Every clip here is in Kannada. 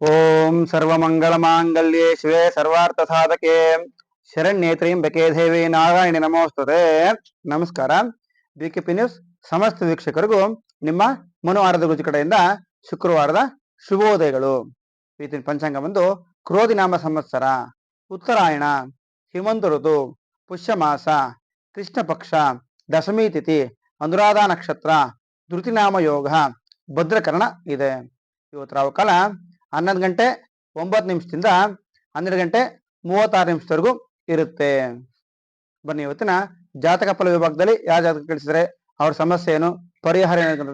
ಓಂ ಸರ್ವಮಂಗಳಮಾಂಗಲ್ಯೆ ಶಿವೇ ಸರ್ವಾರ್ಥ ಸಾಧಕೆ ಶರಣ್ಯೇತ್ರೀಂಬಕೆ ದೇವಿ ನಾರಾಯಣಿ ನಮೋಸ್ತದೆ ನಮಸ್ಕಾರ ಪಿ ನ್ಯೂಸ್ ಸಮಸ್ತ ವೀಕ್ಷಕರಿಗೂ ನಿಮ್ಮ ಮನುವಾರದ ಗುಜಿ ಕಡೆಯಿಂದ ಶುಕ್ರವಾರದ ಶುಭೋದಯಗಳು. ಈತಿನ ಪಂಚಾಂಗ ಬಂದು ಕ್ರೋಧಿ ನಾಮ ಸಂವತ್ಸರ, ಉತ್ತರಾಯಣ, ಹಿಮಂತ ಋತು ಪುಷ್ಯ ಮಾಸ ಕೃಷ್ಣ ಪಕ್ಷ ದಶಮಿ ತಿಥಿ, ಅನುರಾಧ ನಕ್ಷತ್ರ, ಧೃತಿನಾಮ ಯೋಗ, ಭದ್ರಕರಣ ಇದೆ. ಇವತ್ತು ರಾವು ಕಾಲ ಹನ್ನೊಂದು ಗಂಟೆ ಒಂಬತ್ತು ನಿಮಿಷದಿಂದ ಹನ್ನೆರಡು ಗಂಟೆ ಮೂವತ್ತಾರು ನಿಮಿಷದವರೆಗೂ ಇರುತ್ತೆ. ಬನ್ನಿ, ಇವತ್ತಿನ ಜಾತಕ ಫಲ ವಿಭಾಗದಲ್ಲಿ ಯಾವ ಜಾತಕ ಕಳಿಸಿದ್ರೆ ಅವ್ರ ಸಮಸ್ಯೆ ಏನು ಪರಿಹಾರ ಏನು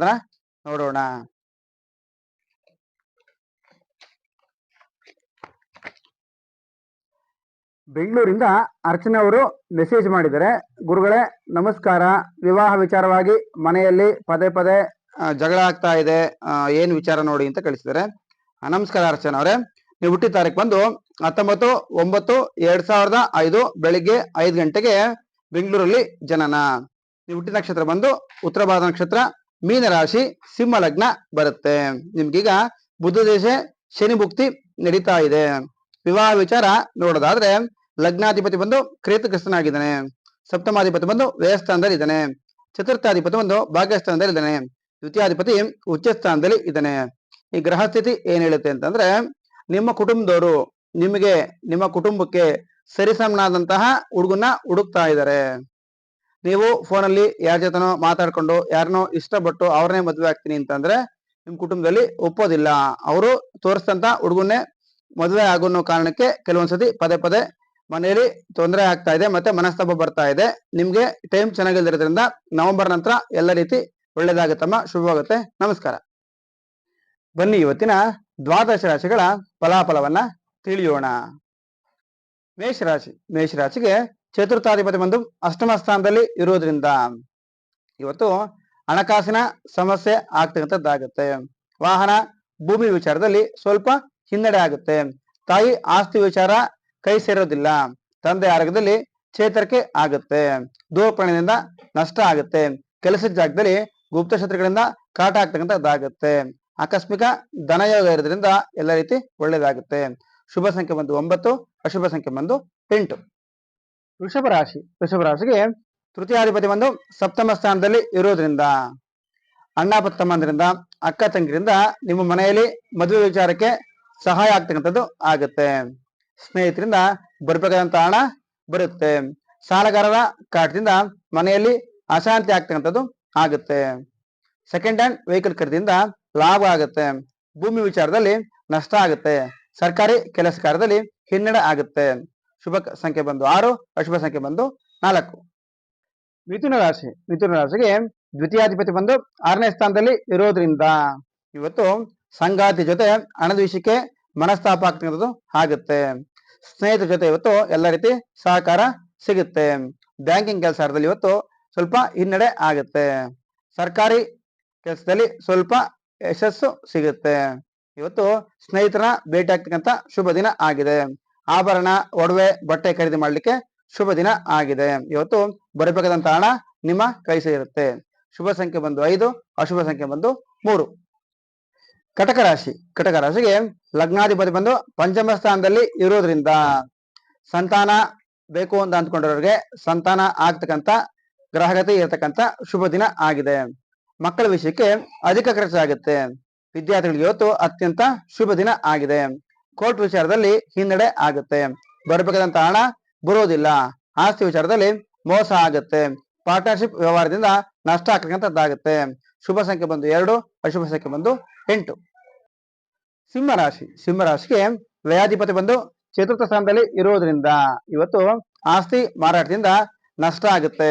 ನೋಡೋಣ. ಬೆಂಗಳೂರಿಂದ ಅರ್ಚನಾ ಅವರು ಮೆಸೇಜ್ ಮಾಡಿದ್ದಾರೆ. ಗುರುಗಳೇ, ನಮಸ್ಕಾರ. ವಿವಾಹ ವಿಚಾರವಾಗಿ ಮನೆಯಲ್ಲಿ ಪದೇ ಪದೇ ಜಗಳ ಆಗ್ತಾ ಇದೆ. ಏನು ವಿಚಾರ ನೋಡಿ ಅಂತ ಕಳಿಸಿದ್ದಾರೆ. ನಮಸ್ಕಾರ ಅರ್ಚನ ಅವರೇ. ನೀವು ಹುಟ್ಟಿದ ತಾರೀಕು ಬಂದು ಹತ್ತೊಂಬತ್ತು, ಒಂಬತ್ತು, ಎರಡ್ ಸಾವಿರದ ಐದು ಬೆಳಿಗ್ಗೆ ಐದು ಗಂಟೆಗೆ ಬೆಂಗಳೂರಲ್ಲಿ ಜನನ. ನೀವು ಹುಟ್ಟಿದ ನಕ್ಷತ್ರ ಬಂದು ಉತ್ತರ ಭಾರತ ನಕ್ಷತ್ರ, ಮೀನ ರಾಶಿ, ಸಿಂಹ ಲಗ್ನ ಬರುತ್ತೆ. ನಿಮ್ಗೀಗ ಬುದ್ಧ ದೇಶ ಶನಿ ಭುಕ್ತಿ ನಡೀತಾ ಇದೆ. ವಿವಾಹ ವಿಚಾರ ನೋಡೋದಾದ್ರೆ ಲಗ್ನಾಧಿಪತಿ ಬಂದು ಕ್ರೇತಗ್ರಸ್ತನಾಗಿದ್ದಾನೆ. ಸಪ್ತಮಾಧಿಪತಿ ಬಂದು ವ್ಯಯಸ್ಥಾನದಲ್ಲಿ ಇದ್ದಾನೆ. ಚತುರ್ಥಾಧಿಪತಿ ಬಂದು ಭಾಗ್ಯಸ್ಥಾನದಲ್ಲಿ ಇದ್ದಾನೆ ದ್ವಿತೀಯಾಧಿಪತಿ ಉಚ್ಚ ಸ್ಥಾನದಲ್ಲಿ ಇದ್ದಾನೆ. ಈ ಗ್ರಹ ಸ್ಥಿತಿ ಏನ್ ಹೇಳುತ್ತೆ ಅಂತಂದ್ರೆ, ನಿಮ್ಮ ಕುಟುಂಬದವರು ನಿಮಗೆ ನಿಮ್ಮ ಕುಟುಂಬಕ್ಕೆ ಸರಿಸಮನಾದಂತಹ ಹುಡುಗನ್ನ ಹುಡುಕ್ತಾ ಇದ್ದಾರೆ. ನೀವು ಫೋನಲ್ಲಿ ಯಾರ ಜೊತೆನೋ ಮಾತಾಡ್ಕೊಂಡು ಯಾರನ್ನೋ ಇಷ್ಟಪಟ್ಟು ಅವ್ರನ್ನೇ ಮದುವೆ ಆಗ್ತೀನಿ ಅಂತಂದ್ರೆ, ನಿಮ್ ಕುಟುಂಬದಲ್ಲಿ ಒಪ್ಪೋದಿಲ್ಲ. ಅವರು ತೋರಿಸ್ತಂತ ಹುಡುಗನ್ನೇ ಮದುವೆ ಆಗೋ ಕಾರಣಕ್ಕೆ ಕೆಲವೊಂದ್ಸತಿ ಪದೇ ಪದೇ ಮನೆಯಲ್ಲಿ ತೊಂದರೆ ಆಗ್ತಾ ಇದೆ ಮತ್ತೆ ಮನಸ್ತಾಪ ಬರ್ತಾ ಇದೆ. ನಿಮ್ಗೆ ಟೈಮ್ ಚೆನ್ನಾಗಿಲ್ದಿರೋದ್ರಿಂದ ನವೆಂಬರ್ ನಂತರ ಎಲ್ಲ ರೀತಿ ಒಳ್ಳೇದಾಗುತ್ತಮ್ಮ. ಶುಭವಾಗುತ್ತೆ. ನಮಸ್ಕಾರ. ಬನ್ನಿ ಇವತ್ತಿನ ದ್ವಾದಶ ರಾಶಿಗಳ ಫಲಾಫಲವನ್ನ ತಿಳಿಯೋಣ. ಮೇಷರಾಶಿ ಮೇಷರಾಶಿಗೆ ಚತುರ್ಥಾಧಿಪತಿ ಬಂದು ಅಷ್ಟಮ ಸ್ಥಾನದಲ್ಲಿ ಇರೋದ್ರಿಂದ ಇವತ್ತು ಹಣಕಾಸಿನ ಸಮಸ್ಯೆ ಆಗ್ತಕ್ಕಂಥದ್ದಾಗುತ್ತೆ ವಾಹನ, ಭೂಮಿ ವಿಚಾರದಲ್ಲಿ ಸ್ವಲ್ಪ ಹಿನ್ನಡೆ ಆಗುತ್ತೆ. ತಾಯಿ ಆಸ್ತಿ ವಿಚಾರ ಕೈ ಸೇರೋದಿಲ್ಲ. ತಂದೆ ಆರೋಗ್ಯದಲ್ಲಿ ಚೇತರಿಕೆ ಆಗುತ್ತೆ. ದೂರಪಣದಿಂದ ನಷ್ಟ ಆಗುತ್ತೆ. ಕೆಲಸದ ಜಾಗದಲ್ಲಿ ಗುಪ್ತ ಶತ್ರುಗಳಿಂದ ಕಾಟ ಆಗ್ತಕ್ಕಂಥದ್ದಾಗುತ್ತೆ. ಆಕಸ್ಮಿಕ ಧನಯೋಗ ಇರೋದ್ರಿಂದ ಎಲ್ಲ ರೀತಿ ಒಳ್ಳೇದಾಗುತ್ತೆ. ಶುಭ ಸಂಖ್ಯೆ ಬಂದು ಒಂಬತ್ತು, ಅಶುಭ ಸಂಖ್ಯೆ ಬಂದು ಎಂಟು. ವೃಷಭ ರಾಶಿ, ವೃಷಭ ರಾಶಿಗೆ ತೃತೀಯಾಧಿಪತಿ ಬಂದು ಸಪ್ತಮ ಸ್ಥಾನದಲ್ಲಿ ಇರೋದ್ರಿಂದ ಅಣ್ಣ ಪತ್ತಮ್ಮಂದ್ರಿಂದ ಅಕ್ಕ ತಂಗಿರಿಂದ ನಿಮ್ಮ ಮನೆಯಲ್ಲಿ ಮದುವೆ ವಿಚಾರಕ್ಕೆ ಸಹಾಯ ಆಗ್ತಕ್ಕಂಥದ್ದು ಆಗುತ್ತೆ. ಸ್ನೇಹಿತರಿಂದ ಬರ್ಬೇಕಾದಂತ ಹಣ ಬರುತ್ತೆ. ಸಾಲಗಾರರ ಕಾಟದಿಂದ ಮನೆಯಲ್ಲಿ ಅಶಾಂತಿ ಆಗ್ತಕ್ಕಂಥದ್ದು ಆಗುತ್ತೆ. ಸೆಕೆಂಡ್ ಹ್ಯಾಂಡ್ ವೆಹಿಕಲ್ ಖರೀದಿಯಿಂದ ಲಾಭ ಆಗುತ್ತೆ. ಭೂಮಿ ವಿಚಾರದಲ್ಲಿ ನಷ್ಟ ಆಗುತ್ತೆ. ಸರ್ಕಾರಿ ಕೆಲಸ ಕಾರ್ಯದಲ್ಲಿ ಹಿನ್ನಡೆ ಆಗುತ್ತೆ. ಶುಭ ಸಂಖ್ಯೆ ಬಂದು ಆರು, ಅಶುಭ ಸಂಖ್ಯೆ ಬಂದು ನಾಲ್ಕು. ಮಿಥುನ ರಾಶಿ, ಮಿಥುನ ರಾಶಿಗೆ ದ್ವಿತೀಯಾಧಿಪತಿ ಬಂದು ಆರನೇ ಸ್ಥಾನದಲ್ಲಿ ಇರೋದ್ರಿಂದ ಇವತ್ತು ಸಂಗಾತಿ ಜೊತೆ ಹಣದ ವಿಷಯಕ್ಕೆ ಮನಸ್ತಾಪ ಆಗ್ತಿರೋದು ಆಗುತ್ತೆ. ಸ್ನೇಹಿತರ ಜೊತೆ ಇವತ್ತು ಎಲ್ಲ ರೀತಿ ಸಹಕಾರ ಸಿಗುತ್ತೆ. ಬ್ಯಾಂಕಿಂಗ್ ಕೆಲಸದಲ್ಲಿ ಇವತ್ತು ಸ್ವಲ್ಪ ಹಿನ್ನಡೆ ಆಗುತ್ತೆ. ಸರ್ಕಾರಿ ಕೆಲಸದಲ್ಲಿ ಸ್ವಲ್ಪ ಯಶಸ್ಸು ಸಿಗುತ್ತೆ. ಇವತ್ತು ಸ್ನೇಹಿತರ ಭೇಟಿ ಆಗ್ತಕ್ಕಂಥ ಶುಭ ದಿನ ಆಗಿದೆ. ಆಭರಣ, ಒಡವೆ, ಬಟ್ಟೆ ಖರೀದಿ ಮಾಡ್ಲಿಕ್ಕೆ ಶುಭ ದಿನ ಆಗಿದೆ. ಇವತ್ತು ಬರಬೇಕಾದಂತ ಹಣ ನಿಮ್ಮ ಕೈ ಸೇರುತ್ತೆ. ಶುಭ ಸಂಖ್ಯೆ ಬಂದು ಐದು, ಅಶುಭ ಸಂಖ್ಯೆ ಬಂದು ಮೂರು. ಕಟಕ ರಾಶಿ, ಕಟಕ ರಾಶಿಗೆ ಲಗ್ನಾಧಿಪತಿ ಬಂದು ಪಂಚಮ ಸ್ಥಾನದಲ್ಲಿ ಇರೋದ್ರಿಂದ ಸಂತಾನ ಬೇಕು ಅಂತ ಅಂದ್ಕೊಂಡಿರೋರಿಗೆ ಸಂತಾನ ಆಗ್ತಕ್ಕಂಥ ಗ್ರಹಗತಿ ಇರತಕ್ಕಂಥ ಶುಭ ದಿನ ಆಗಿದೆ. ಮಕ್ಕಳ ವಿಷಯಕ್ಕೆ ಅಧಿಕ ಖರ್ಚಾಗುತ್ತೆ ವಿದ್ಯಾರ್ಥಿಗಳಿಗೆ ಇವತ್ತು ಅತ್ಯಂತ ಶುಭ ದಿನ ಆಗಿದೆ. ಕೋರ್ಟ್ ವಿಚಾರದಲ್ಲಿ ಹಿನ್ನಡೆ ಆಗುತ್ತೆ. ಬರಬೇಕಾದಂತ ಹಣ ಬರೋದಿಲ್ಲ. ಆಸ್ತಿ ವಿಚಾರದಲ್ಲಿ ಮೋಸ ಆಗುತ್ತೆ. ಪಾರ್ಟ್ನರ್ಶಿಪ್ ವ್ಯವಹಾರದಿಂದ ನಷ್ಟ ಆಗ್ತಕ್ಕಂಥದ್ದಾಗುತ್ತೆ. ಶುಭ ಸಂಖ್ಯೆ ಬಂದು ಎರಡು, ಅಶುಭ ಸಂಖ್ಯೆ ಬಂದು ಎಂಟು. ಸಿಂಹರಾಶಿ ಸಿಂಹರಾಶಿಗೆ ವ್ಯಯಾಧಿಪತಿ ಬಂದು ಚತುರ್ಥ ಸ್ಥಾನದಲ್ಲಿ ಇರೋದ್ರಿಂದ ಇವತ್ತು ಆಸ್ತಿ ಮಾರಾಟದಿಂದ ನಷ್ಟ ಆಗುತ್ತೆ.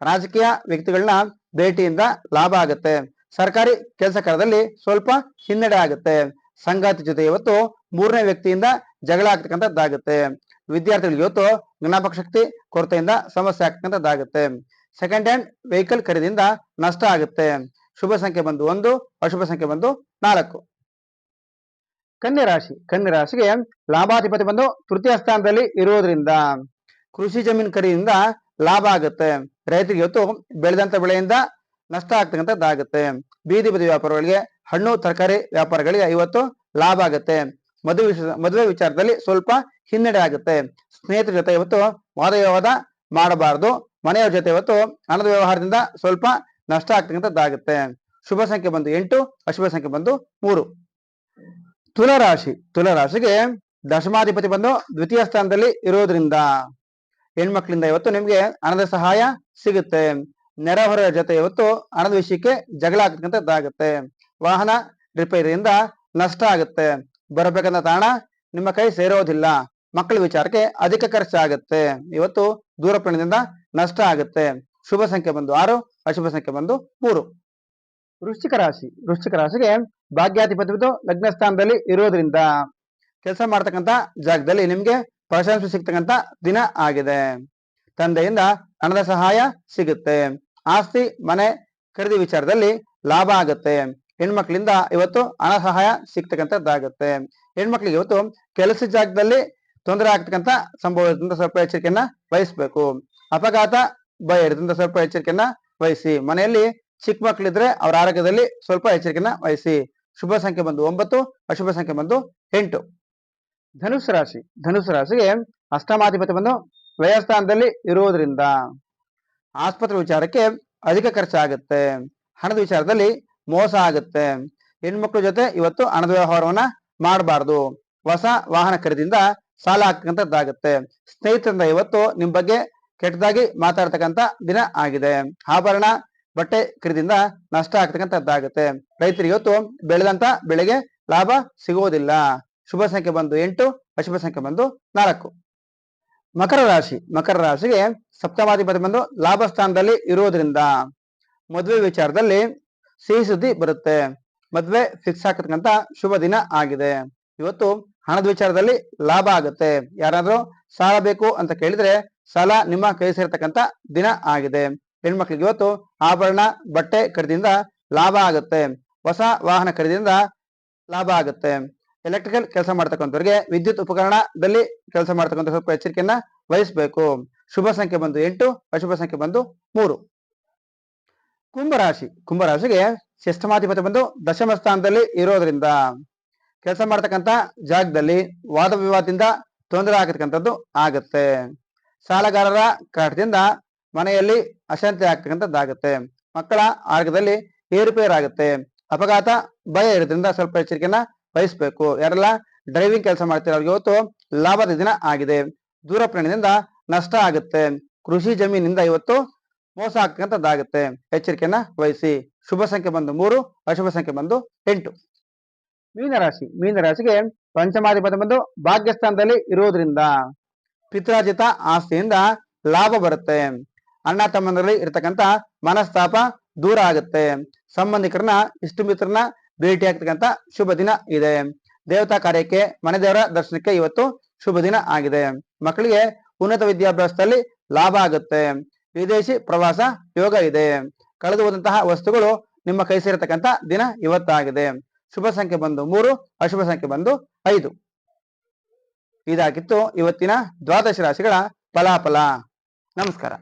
ರಾಜಕೀಯ ವ್ಯಕ್ತಿಗಳನ್ನ ಭೇಟಿಯಿಂದ ಲಾಭ ಆಗುತ್ತೆ. ಸರ್ಕಾರಿ ಕೆಲಸ ಕಾರ್ಯದಲ್ಲಿ ಸ್ವಲ್ಪ ಹಿನ್ನಡೆ ಆಗುತ್ತೆ. ಸಂಗಾತಿ ಜೊತೆ ಇವತ್ತು ಮೂರನೇ ವ್ಯಕ್ತಿಯಿಂದ ಜಗಳ ಆಗ್ತಕ್ಕಂಥದ್ದಾಗುತ್ತೆ. ವಿದ್ಯಾರ್ಥಿಗಳಿಗೆ ಇವತ್ತು ಜ್ಞಾಪಕ ಶಕ್ತಿ, ಕೊರತೆಯಿಂದ ಸಮಸ್ಯೆ ಆಗ್ತಕ್ಕಂಥದ್ದಾಗುತ್ತೆ. ಸೆಕೆಂಡ್ ಹ್ಯಾಂಡ್ ವೆಹಿಕಲ್ ಖರೀದಿಯಿಂದ ನಷ್ಟ ಆಗುತ್ತೆ. ಶುಭ ಸಂಖ್ಯೆ ಬಂದು ಒಂದು, ಅಶುಭ ಸಂಖ್ಯೆ ಬಂದು ನಾಲ್ಕು. ಕನ್ಯಾ ರಾಶಿ, ಕನ್ಯಾ ರಾಶಿಗೆ ಲಾಭಾಧಿಪತಿ ಬಂದು ತೃತೀಯ ಸ್ಥಾನದಲ್ಲಿ ಇರೋದ್ರಿಂದ ಕೃಷಿ ಜಮೀನು ಖರೀದಿಯಿಂದ ಲಾಭ ಆಗುತ್ತೆ. ರೈತರಿಗೆ ಇವತ್ತು ಬೆಳೆದಂತ ಬೆಳೆಯಿಂದ ನಷ್ಟ ಆಗ್ತಕ್ಕಂಥದ್ದಾಗುತ್ತೆ ಬೀದಿ ಬದಿ ವ್ಯಾಪಾರಗಳಿಗೆ, ಹಣ್ಣು, ತರಕಾರಿ ವ್ಯಾಪಾರಗಳಿಗೆ ಇವತ್ತು ಲಾಭ ಆಗುತ್ತೆ. ಮದುವೆ ಮದುವೆ ವಿಚಾರದಲ್ಲಿ ಸ್ವಲ್ಪ ಹಿನ್ನಡೆ ಆಗುತ್ತೆ. ಸ್ನೇಹಿತರ ಜೊತೆ ಇವತ್ತು ವಾದ ವಿವಾದ ಮಾಡಬಾರದು. ಮನೆಯವರ ಜೊತೆ ಇವತ್ತು ಹಣದ ವ್ಯವಹಾರದಿಂದ ಸ್ವಲ್ಪ ನಷ್ಟ ಆಗ್ತಕ್ಕಂಥದ್ದಾಗುತ್ತೆ ಶುಭ ಸಂಖ್ಯೆ ಬಂದು ಎಂಟು, ಅಶುಭ ಸಂಖ್ಯೆ ಬಂದು ಮೂರು. ತುಲರಾಶಿ, ತುಲರಾಶಿಗೆ ದಶಮಾಧಿಪತಿ ಬಂದು ದ್ವಿತೀಯ ಸ್ಥಾನದಲ್ಲಿ ಇರೋದ್ರಿಂದ ಹೆಣ್ಮಕ್ಳಿಂದ ಇವತ್ತು ನಿಮ್ಗೆ ಹಣದ ಸಹಾಯ ಸಿಗುತ್ತೆ. ನೆರೆಹೊರೆಯ ಜೊತೆ ಇವತ್ತು ಹಣದ ವಿಷಯಕ್ಕೆ ಜಗಳ ಆಗತಕ್ಕಂಥದ್ದಾಗುತ್ತೆ ವಾಹನ ರಿಪೇರಿಯಿಂದ ನಷ್ಟ ಆಗುತ್ತೆ. ಬರಬೇಕಂತ ತಾಣ ನಿಮ್ಮ ಕೈ ಸೇರೋದಿಲ್ಲ. ಮಕ್ಕಳ ವಿಚಾರಕ್ಕೆ ಅಧಿಕ ಖರ್ಚಾಗುತ್ತೆ ಇವತ್ತು ದೂರ ಪ್ರಯಾಣದಿಂದ ನಷ್ಟ ಆಗುತ್ತೆ. ಶುಭ ಸಂಖ್ಯೆ ಬಂದು ಆರು, ಅಶುಭ ಸಂಖ್ಯೆ ಬಂದು ಮೂರು. ವೃಶ್ಚಿಕ ರಾಶಿ, ವೃಶ್ಚಿಕ ರಾಶಿಗೆ ಭಾಗ್ಯಾಧಿಪತಿ ಲಗ್ನ ಸ್ಥಾನದಲ್ಲಿ ಇರೋದ್ರಿಂದ. ಕೆಲಸ ಮಾಡ್ತಕ್ಕಂಥ ಜಾಗದಲ್ಲಿ ನಿಮ್ಗೆ ಪ್ರಶಂಸೆ ಸಿಗ್ತಕ್ಕಂಥ ದಿನ ಆಗಿದೆ. ತಂದೆಯಿಂದ ಹಣದ ಸಹಾಯ ಸಿಗುತ್ತೆ. ಆಸ್ತಿ, ಮನೆ ಖರೀದಿ ವಿಚಾರದಲ್ಲಿ ಲಾಭ ಆಗುತ್ತೆ. ಹೆಣ್ಮಕ್ಳಿಂದ ಇವತ್ತು ಹಣ ಸಹಾಯ ಸಿಗ್ತಕ್ಕಂಥದ್ದಾಗುತ್ತೆ ಹೆಣ್ಮಕ್ಳಿಗೆ ಇವತ್ತು ಕೆಲಸ ಜಾಗದಲ್ಲಿ ತೊಂದರೆ ಆಗ್ತಕ್ಕಂಥ ಸಂಭವದಿಂದ ಸ್ವಲ್ಪ ಎಚ್ಚರಿಕೆಯನ್ನ ವಹಿಸ್ಬೇಕು. ಅಪಘಾತ ಭಯ ಸ್ವಲ್ಪ ಎಚ್ಚರಿಕೆಯನ್ನ ವಹಿಸಿ. ಮನೆಯಲ್ಲಿ ಚಿಕ್ಕ ಮಕ್ಕಳಿದ್ರೆ ಅವರ ಆರೋಗ್ಯದಲ್ಲಿ ಸ್ವಲ್ಪ ಎಚ್ಚರಿಕೆಯನ್ನ ವಹಿಸಿ. ಶುಭ ಸಂಖ್ಯೆ ಬಂದು ಒಂಬತ್ತು, ಅಶುಭ ಸಂಖ್ಯೆ ಬಂದು ಎಂಟು. ಧನುಸ್ ರಾಶಿ. ಧನುಸ್ ರಾಶಿಗೆ ಅಷ್ಟಮಾಧಿಪತಿ ಬಂದು ವ್ಯಯಸ್ಥಾನದಲ್ಲಿ ಇರುವುದರಿಂದ ಆಸ್ಪತ್ರೆ ವಿಚಾರಕ್ಕೆ ಅಧಿಕ ಖರ್ಚಾಗುತ್ತೆ. ಹಣದ ವಿಚಾರದಲ್ಲಿ ಮೋಸ ಆಗುತ್ತೆ. ಹೆಣ್ಮಕ್ಳ ಜೊತೆ ಇವತ್ತು ಹಣದ ವ್ಯವಹಾರವನ್ನ ಮಾಡಬಾರ್ದು. ಹೊಸ ವಾಹನ ಖರೀದಿಯಿಂದ ಸಾಲ ಹಾಕಂತದ್ದಾಗುತ್ತೆ ಸ್ನೇಹಿತರಿಂದ ಇವತ್ತು ನಿಮ್ ಬಗ್ಗೆ ಕೆಟ್ಟದಾಗಿ ಮಾತಾಡ್ತಕ್ಕಂಥ ದಿನ ಆಗಿದೆ. ಆಭರಣ, ಬಟ್ಟೆ ಖರೀದಿಯಿಂದ ನಷ್ಟ ಆಗ್ತಕ್ಕಂಥದ್ದಾಗುತ್ತೆ ರೈತರಿಗೆ ಇವತ್ತು ಬೆಳೆದಂತ ಬೆಳೆಗೆ ಲಾಭ ಸಿಗುವುದಿಲ್ಲ ಶುಭ ಸಂಖ್ಯೆ ಬಂದು ಎಂಟು, ಅಶುಭ ಸಂಖ್ಯೆ ಬಂದು ನಾಲ್ಕು. ಮಕರ ರಾಶಿ, ಮಕರ ರಾಶಿಗೆ ಸಪ್ತಮಾಧಿಪತಿ ಬಂದು ಲಾಭ ಸ್ಥಾನದಲ್ಲಿ ಇರುವುದರಿಂದ ಮದುವೆ ವಿಚಾರದಲ್ಲಿ ಸಿಹಿ ಸುದ್ದಿ ಬರುತ್ತೆ. ಮದುವೆ ಫಿಕ್ಸ್ ಹಾಕತಕ್ಕಂತ ಶುಭ ದಿನ ಆಗಿದೆ. ಇವತ್ತು ಹಣದ ವಿಚಾರದಲ್ಲಿ ಲಾಭ ಆಗುತ್ತೆ. ಯಾರಾದ್ರೂ ಸಾಲ ಬೇಕು ಅಂತ ಕೇಳಿದ್ರೆ ಸಾಲ ನಿಮ್ಮ ಕೈ ಸೇರ್ತಕ್ಕಂತ ದಿನ ಆಗಿದೆ. ಹೆಣ್ಮಕ್ಳಿಗೆ ಇವತ್ತು ಆಭರಣ, ಬಟ್ಟೆ ಖರೀದಿಯಿಂದ ಲಾಭ ಆಗುತ್ತೆ. ಹೊಸ ವಾಹನ ಖರೀದಿಯಿಂದ ಲಾಭ ಆಗುತ್ತೆ. ಎಲೆಕ್ಟ್ರಿಕಲ್ ಕೆಲಸ ಮಾಡ್ತಕ್ಕಂಥವ್ರಿಗೆ ವಿದ್ಯುತ್ ಉಪಕರಣದಲ್ಲಿ ಕೆಲಸ ಮಾಡ್ತಕ್ಕಂಥ ಸ್ವಲ್ಪ ಎಚ್ಚರಿಕೆಯನ್ನ ವಹಿಸಬೇಕು. ಶುಭ ಸಂಖ್ಯೆ ಬಂದು ಎಂಟು, ಅಶುಭ ಸಂಖ್ಯೆ ಬಂದು ಮೂರು. ಕುಂಭರಾಶಿ ಕುಂಭರಾಶಿಗೆ ಶಿಷ್ಟಮಾಧಿಪತಿ ಬಂದು ದಶಮ ಸ್ಥಾನದಲ್ಲಿ ಇರೋದ್ರಿಂದ ಕೆಲಸ ಮಾಡ್ತಕ್ಕಂಥ ಜಾಗದಲ್ಲಿ ವಾದ ವಿವಾದದಿಂದ ತೊಂದರೆ ಆಗತಕ್ಕಂಥದ್ದು ಆಗತ್ತೆ. ಸಾಲಗಾರರ ಕಾಟದಿಂದ ಮನೆಯಲ್ಲಿ ಅಶಾಂತಿ ಆಗ್ತಕ್ಕಂಥದ್ದಾಗತ್ತೆ. ಮಕ್ಕಳ ಆರೋಗ್ಯದಲ್ಲಿ ಏರುಪೇರಾಗುತ್ತೆ. ಅಪಘಾತ ಭಯ ಇರೋದ್ರಿಂದ ಸ್ವಲ್ಪ ಎಚ್ಚರಿಕೆಯನ್ನ ವಹಿಸ್ಬೇಕು ಯಾರೆಲ್ಲ ಡ್ರೈವಿಂಗ್ ಕೆಲಸ ಮಾಡ್ತೀರ, ಅವ್ರಿಗೆ ಇವತ್ತು ಲಾಭದ ದಿನ ಆಗಿದೆ. ದೂರ ಪ್ರಯಾಣದಿಂದ ನಷ್ಟ ಆಗುತ್ತೆ. ಕೃಷಿ ಜಮೀನಿಂದ ಇವತ್ತು ಮೋಸ ಆಗ್ತಕ್ಕಂಥದ್ದಾಗುತ್ತೆ. ಎಚ್ಚರಿಕೆಯನ್ನ ವಹಿಸಿ. ಶುಭ ಸಂಖ್ಯೆ ಬಂದು ಮೂರು, ಅಶುಭ ಸಂಖ್ಯೆ ಬಂದು ಎಂಟು. ಮೀನರಾಶಿ ಮೀನರಾಶಿಗೆ ಪಂಚಮಾಧಿಪತಿ ಬಂದು ಭಾಗ್ಯಸ್ಥಾನದಲ್ಲಿ ಇರುವುದರಿಂದ ಪಿತ್ರಾರ್ಜಿತ ಆಸ್ತಿಯಿಂದ ಲಾಭ ಬರುತ್ತೆ. ಅಣ್ಣ ತಮ್ಮಂದರಲ್ಲಿ ಇರತಕ್ಕಂತ ಮನಸ್ತಾಪ ದೂರ ಆಗುತ್ತೆ. ಸಂಬಂಧಿಕರನ್ನ ಇಷ್ಟ ಮಿತ್ರನ ಭೇಟಿ ಆಗ್ತಕ್ಕಂತ ಶುಭ ದಿನ ಇದೆ. ದೇವತಾ ಕಾರ್ಯಕ್ಕೆ ಮನೆ ದೇವರ ದರ್ಶನಕ್ಕೆ ಇವತ್ತು ಶುಭ ದಿನ ಆಗಿದೆ. ಮಕ್ಕಳಿಗೆ ಉನ್ನತ ವಿದ್ಯಾಭ್ಯಾಸದಲ್ಲಿ ಲಾಭ ಆಗುತ್ತೆ. ವಿದೇಶಿ ಪ್ರವಾಸ ಯೋಗ ಇದೆ. ಕಳೆದು ಹೋದಂತಹ ವಸ್ತುಗಳು ನಿಮ್ಮ ಕೈ ಸೇರತಕ್ಕಂತ ದಿನ ಇವತ್ತಾಗಿದೆ. ಶುಭ ಸಂಖ್ಯೆ ಬಂದು ಮೂರು, ಅಶುಭ ಸಂಖ್ಯೆ ಬಂದು ಐದು. ಇದಾಗಿತ್ತು ಇವತ್ತಿನ ದ್ವಾದಶ ರಾಶಿಗಳ ಫಲಾಫಲ. ನಮಸ್ಕಾರ.